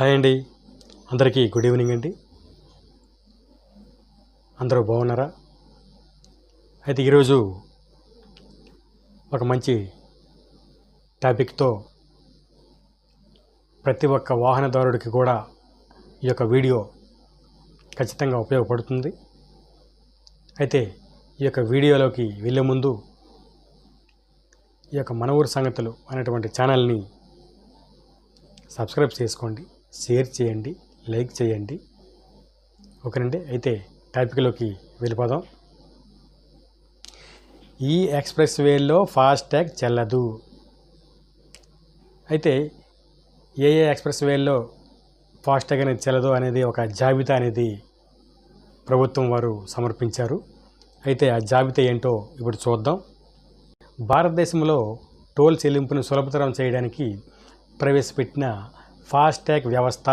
Hi అండి. అందరికీ good evening అండి. అందరూ బాగున్నారా? అయితే ఈరోజు ఒక మంచి టాపిక్తో ప్రతి ఒక్క వాహనదారుడికి కూడా ఈ యొక్క వీడియో ఖచ్చితంగా ఉపయోగపడుతుంది. అయితే ఈ యొక్క వీడియోలోకి వెళ్ళే ముందు ఈ యొక్క మన ఊరు సంగతులు అనేటువంటి ఛానల్ని సబ్స్క్రైబ్ చేసుకోండి. షేర్ చేయండి లైక్ చేయండి. ఓకేనండి? అయితే టాపిక్లోకి వెళ్ళిపోదాం. ఈ ఎక్స్ప్రెస్ వేలో ఫాస్టాగ్ చెల్లదు. అయితే ఏ ఏ ఎక్స్ప్రెస్ వేల్లో ఫాస్టాగ్ అనేది చెల్లదు అనేది ఒక జాబితా అనేది ప్రభుత్వం వారు సమర్పించారు. అయితే ఆ జాబితా ఏంటో ఇప్పుడు చూద్దాం. భారతదేశంలో టోల్ చెల్లింపును సులభతరం చేయడానికి ప్రవేశపెట్టిన ఫాస్టాగ్ వ్యవస్థ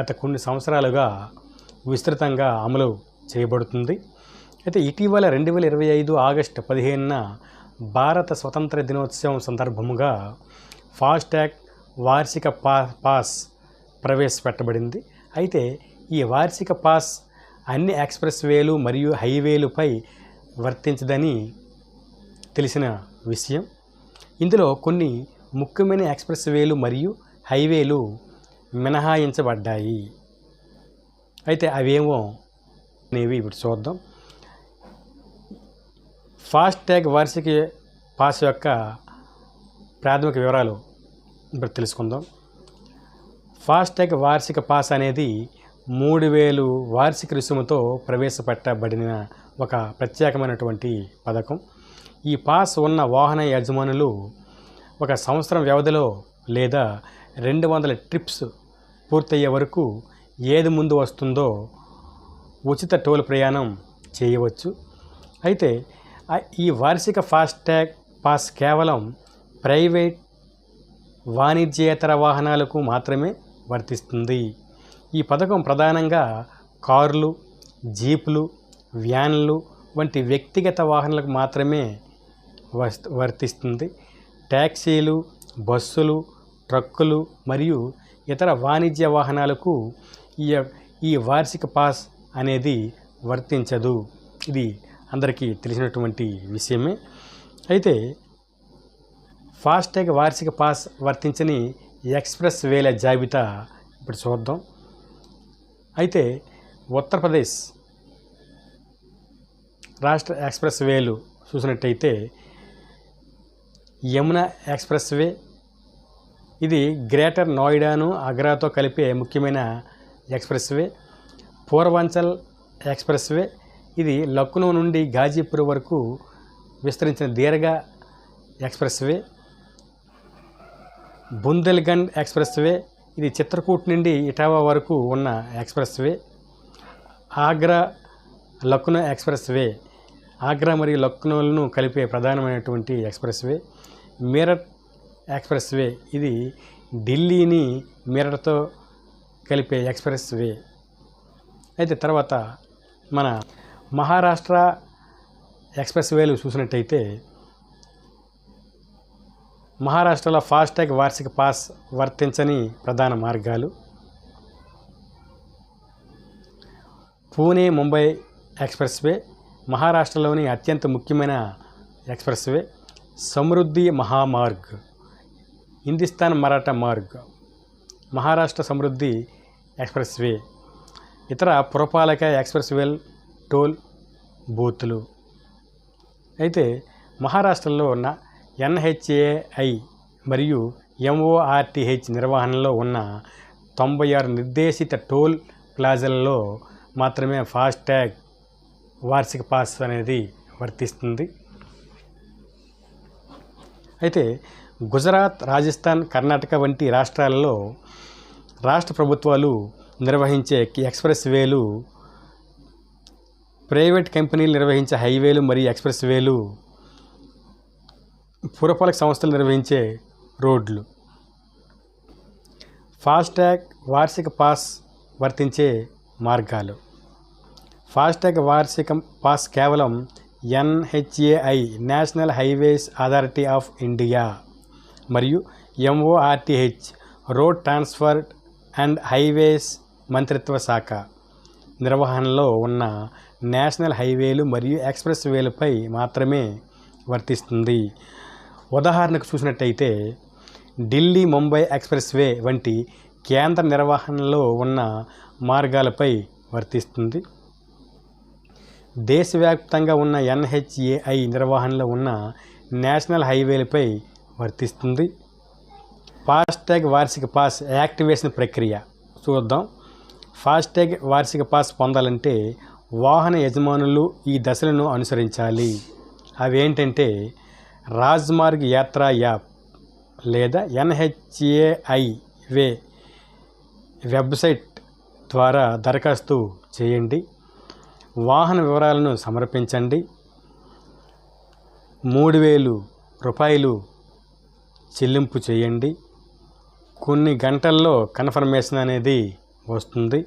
గత కొన్ని సంవత్సరాలుగా విస్తృతంగా అమలు చేయబడుతుంది. అయితే ఇటీవల రెండు వేల ఇరవై ఐదు ఆగస్టు పదిహేనున భారత స్వతంత్ర దినోత్సవం సందర్భముగా ఫాస్టాగ్ వార్షిక పా పాస్ ప్రవేశపెట్టబడింది. అయితే ఈ వార్షిక పాస్ అన్ని ఎక్స్ప్రెస్ వేలు మరియు హైవేలుపై వర్తించదని తెలిసిన విషయం. ఇందులో కొన్ని ముఖ్యమైన ఎక్స్ప్రెస్ వేలు మరియు హైవేలు మినహాయించబడ్డాయి. అయితే అవేమో అనేవి ఇప్పుడు చూద్దాం. ఫాస్టాగ్ వార్షిక పాస్ యొక్క ప్రాథమిక వివరాలు ఇప్పుడు తెలుసుకుందాం. ఫాస్టాగ్ వార్షిక పాస్ అనేది మూడు వేలు వార్షిక రుసుముతో ప్రవేశపెట్టబడిన ఒక ప్రత్యేకమైనటువంటి పథకం. ఈ పాస్ ఉన్న వాహన యజమానులు ఒక సంవత్సరం వ్యవధిలో లేదా రెండు వందల ట్రిప్స్ పూర్తయ్యే వరకు ఏది ముందు వస్తుందో ఉచిత టోల్ ప్రయాణం చేయవచ్చు. అయితే ఈ వార్షిక ఫాస్టాగ్ పాస్ కేవలం ప్రైవేట్ వాణిజ్యేతర వాహనాలకు మాత్రమే వర్తిస్తుంది. ఈ పథకం ప్రధానంగా కార్లు జీపులు వ్యాన్లు వంటి వ్యక్తిగత వాహనాలకు మాత్రమే వర్తిస్తుంది. ట్యాక్సీలు బస్సులు ట్రక్కులు మరియు ఇతర వాణిజ్య వాహనాలకు ఈ ఈ వార్షిక పాస్ అనేది వర్తించదు. ఇది అందరికీ తెలిసినటువంటి విషయమే. అయితే ఫాస్టాగ్ వార్షిక పాస్ వర్తించని ఎక్స్ప్రెస్ వేల జాబితా ఇప్పుడు చూద్దాం. అయితే ఉత్తరప్రదేశ్ రాష్ట్ర ఎక్స్ప్రెస్ వేలు చూసినట్టయితే యమున ఎక్స్ప్రెస్ వే ఇది గ్రేటర్ నోయిడాను ఆగ్రాతో కలిపే ముఖ్యమైన expressway Purvanchal expressway ఇది లక్నో నుండి గాజీపూర్ వరకు విస్తరించిన దీర్ఘ ఎక్స్ప్రెస్ వే బుందెల్గండ్ ఎక్స్ప్రెస్ వే ఇది చిత్రకూట్ నుండి ఇటావా వరకు ఉన్న expressway Agra Lucknow expressway Agra మరియు లక్నోలను కలిపే ప్రధానమైనటువంటి expressway Meerut expressway ఇది ఢిల్లీని మీరట్తో కలిపే ఎక్స్ప్రెస్ వే అయితే తర్వాత మన మహారాష్ట్ర ఎక్స్ప్రెస్ వేలు చూసినట్టయితే మహారాష్ట్రలో ఫాస్టాగ్ వార్షిక పాస్ వర్తించని ప్రధాన మార్గాలు పూణే ముంబై ఎక్స్ప్రెస్ వే మహారాష్ట్రలోని అత్యంత ముఖ్యమైన expressway Samruddhi Mahamarg. Hindustan Maratha Marg Maharashtra Samruddhi expressway ఇతర పురపాలక ఎక్స్ప్రెస్ వేల్ టోల్ బూతులు. అయితే మహారాష్ట్రలో ఉన్న ఎన్హెచ్ఏఐ మరియు ఎంఓఆర్టీహెచ్ నిర్వహణలో ఉన్న తొంభై ఆరు నిర్దేశిత టోల్ ప్లాజాలలో మాత్రమే ఫాస్టాగ్ వార్షిక పాస్ అనేది వర్తిస్తుంది. అయితే గుజరాత్ రాజస్థాన్ కర్ణాటక వంటి రాష్ట్రాలలో రాష్ట్ర ప్రభుత్వాలు నిర్వహించే ఎక్స్ప్రెస్ వేలు ప్రైవేట్ కంపెనీలు నిర్వహించే హైవేలు మరియు ఎక్స్ప్రెస్ వేలు పురపాలక సంస్థలు నిర్వహించే రోడ్లు. ఫాస్టాగ్ వార్షిక పాస్ వర్తించే మార్గాలు. ఫాస్టాగ్ వార్షిక పాస్ కేవలం NHAI national highways authority of India. మరియు MORTH road transfer and highways మంత్రిత్వ శాఖ నిర్వహణలో ఉన్న నేషనల్ హైవేలు మరియు ఎక్స్ప్రెస్ వేలపై మాత్రమే వర్తిస్తుంది. ఉదాహరణకు చూసినట్టయితే ఢిల్లీ ముంబై ఎక్స్ప్రెస్ వే వంటి కేంద్ర నిర్వహణలో ఉన్న మార్గాలపై వర్తిస్తుంది. దేశవ్యాప్తంగా ఉన్న ఎన్హెచ్ఏఐ నిర్వహణలో ఉన్న నేషనల్ హైవేలపై వర్తిస్తుంది. ఫాస్టాగ్ వార్షిక పాస్ యాక్టివేషన్ ప్రక్రియ చూద్దాం. ఫాస్టాగ్ వార్షిక పాస్ పొందాలంటే వాహన యజమానులు ఈ దశలను అనుసరించాలి. అవేంటంటే రాజ్మార్గ్ యాత్రా యాప్ లేదా ఎన్హెచ్ఏఐ వే వెబ్సైట్ ద్వారా దరఖాస్తు చేయండి. వాహన వివరాలను సమర్పించండి. మూడు వేలు రూపాయలు చెల్లింపు చేయండి. కొన్ని గంటల్లో కన్ఫర్మేషన్ అనేది వస్తుంది.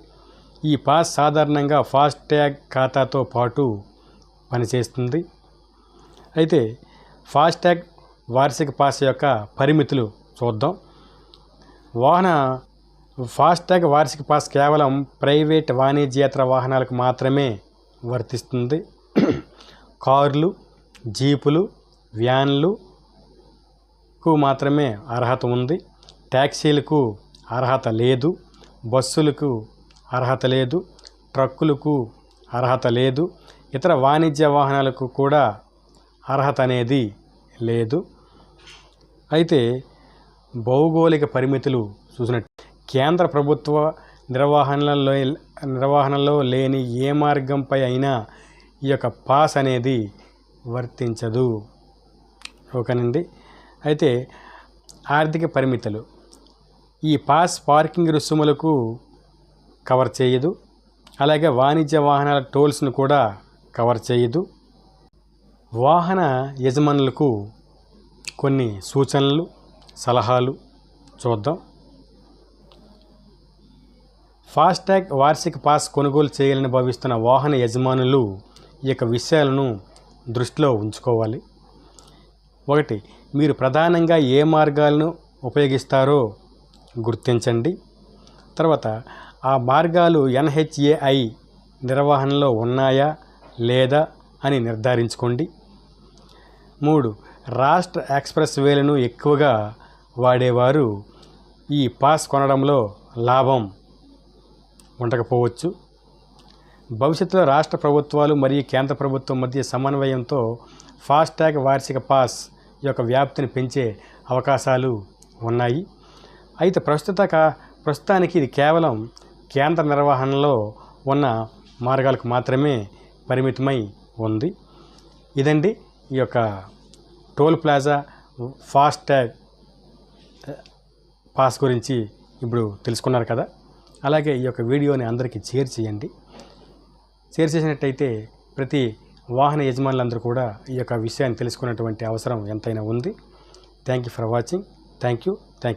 ఈ పాస్ సాధారణంగా ఫాస్ట్యాగ్ ఖాతాతో పాటు పనిచేస్తుంది. అయితే ఫాస్ట్యాగ్ వార్షిక పాస్ యొక్క పరిమితులు చూద్దాం. వాహన ఫాస్ట్యాగ్ వార్షిక పాస్ కేవలం ప్రైవేట్ వాణిజ్యేతర వాహనాలకు మాత్రమే వర్తిస్తుంది. కార్లు జీపులు వ్యాన్లు కు మాత్రమే అర్హత ఉంది. ట్యాక్సీలకు అర్హత లేదు. బస్సులకు అర్హత లేదు. ట్రక్కులకు అర్హత లేదు. ఇతర వాణిజ్య వాహనాలకు కూడా అర్హత అనేది లేదు. అయితే భౌగోళిక పరిమితులు చూసినట్టు కేంద్ర ప్రభుత్వ నిర్వహణలో నిర్వహణలో లేని ఏ మార్గంపై అయినా ఈ యొక్క పాస్ అనేది వర్తించదు. ఓకేనండి? అయితే ఆర్థిక పరిమితులు. ఈ పాస్ పార్కింగ్ రుసుములకు కవర్ చేయదు. అలాగే వాణిజ్య వాహనాల టోల్స్ను కూడా కవర్ చేయదు. వాహన యజమానులకు కొన్ని సూచనలు సలహాలు చూద్దాం. ఫాస్టాగ్ వార్షిక పాస్ కొనుగోలు చేయాలని భావిస్తున్న వాహన యజమానులు ఈ యొక్క విషయాలను దృష్టిలో ఉంచుకోవాలి. ఒకటి మీరు ప్రధానంగా ఏ మార్గాలను ఉపయోగిస్తారో గుర్తించండి. తర్వాత ఆ మార్గాలు ఎన్హెచ్ఏఐ నిర్వహణలో ఉన్నాయా లేదా అని నిర్ధారించుకోండి. మూడు రాష్ట్ర ఎక్స్ప్రెస్ వేలను ఎక్కువగా వాడేవారు ఈ పాస్ కొనడంలో లాభం ఉండకపోవచ్చు. భవిష్యత్తులో రాష్ట్ర ప్రభుత్వాలు మరియు కేంద్ర ప్రభుత్వం మధ్య సమన్వయంతో ఫాస్టాగ్ వార్షిక పాస్ యొక్క వ్యాప్తిని పెంచే అవకాశాలు ఉన్నాయి. అయితే ప్రస్తుత ప్రస్తుతానికి ఇది కేవలం కేంద్ర నిర్వహణలో ఉన్న మార్గాలకు మాత్రమే పరిమితమై ఉంది. ఇదండి ఈ యొక్క టోల్ ప్లాజా ఫాస్టాగ్ పాస్ గురించి ఇప్పుడు తెలుసుకున్నారు కదా. అలాగే ఈ యొక్క వీడియోని అందరికీ షేర్ చేయండి. షేర్ చేసినట్టయితే ప్రతి వాహన యజమానులందరూ కూడా ఈ యొక్క విషయాన్ని తెలుసుకున్నటువంటి అవసరం ఎంతైనా ఉంది. Thank you for watching thank you thank you